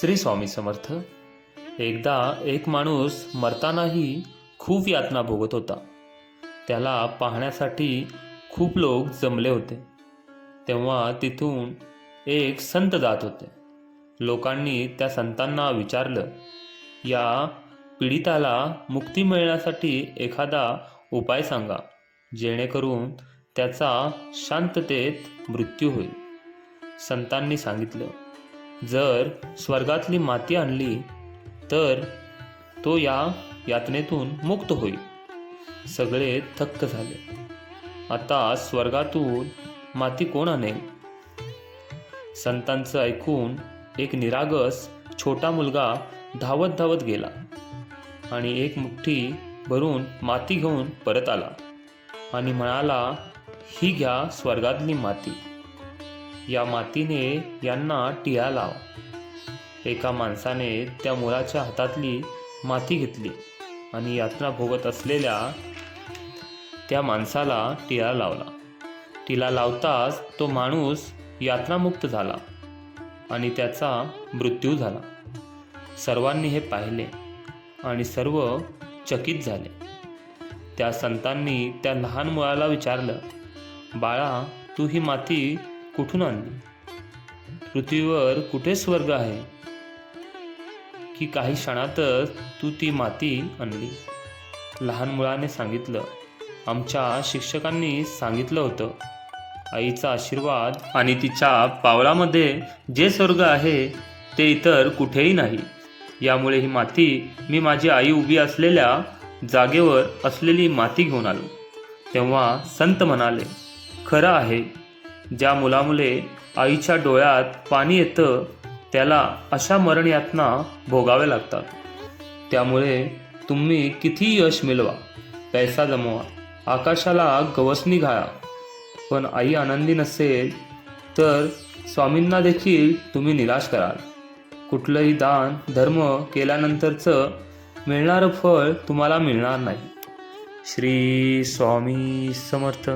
श्री स्वामी समर्थ. एकदा एक माणूस मरतानाही खूप यातना भोगत होता. त्याला पाहण्यासाठी खूप लोक जमले होते. तेव्हा तिथून एक संत जात होते. लोकांनी त्या संतांना विचारलं या पीडिताला मुक्ती मिळण्यासाठी एखादा उपाय सांगा जेणेकरून त्याचा शांततेत मृत्यू होईल. संतांनी सांगितलं जर स्वर्गातली माती आणली तर तो या यातनेतून मुक्त होईल. सगळे थक्क झाले. आता स्वर्गातून माती कोण आणेल? संतांचं ऐकून एक निरागस छोटा मुलगा धावत धावत गेला आणि एक मुठ्ठी भरून माती घेऊन परत आला आणि म्हणाला ही घ्या स्वर्गातली माती. या मातीने यांना टिळा लाव. एका माणसाने त्या मुलाच्या हातातली माती घेतली आणि यातना भोगत असलेल्या त्या माणसाला टिळा लावला. टिळा लावताच तो माणूस यातनामुक्त झाला आणि त्याचा मृत्यू झाला. सर्वांनी हे पाहिले आणि सर्व चकित झाले. त्या संतांनी त्या लहान मुलाला विचारलं बाळा तू ही माती कुठून आणली? पृथ्वीवर कुठे स्वर्ग आहे? की काही क्षणातच तू ती माती आणली. लहान मुलाने सांगितलं. आमच्या शिक्षकांनी सांगितलं होतं. आईचा आशीर्वाद आणि तिच्या पावलामध्ये जे स्वर्ग आहे ते इतर कुठेही नाही. यामुळे ही माती मी माझी आई उभी असलेल्या जागेवर असलेली माती घेऊन आलो. तेव्हा संत म्हणाले खरं आहे ज्या मुलामुळे आईच्या डोळ्यात पाणी येतं त्याला अशा मरण यातना भोगाव्या लागतात. त्यामुळे तुम्ही किती यश मिळवा पैसा जमवा आकाशाला गवसणी घाला. पण आई आनंदी नसेल तर स्वामींना देखील तुम्ही निराश कराल. कुठलंही दान धर्म केल्यानंतरचं मिळणारं फळ तुम्हाला मिळणार नाही. श्री स्वामी समर्थ.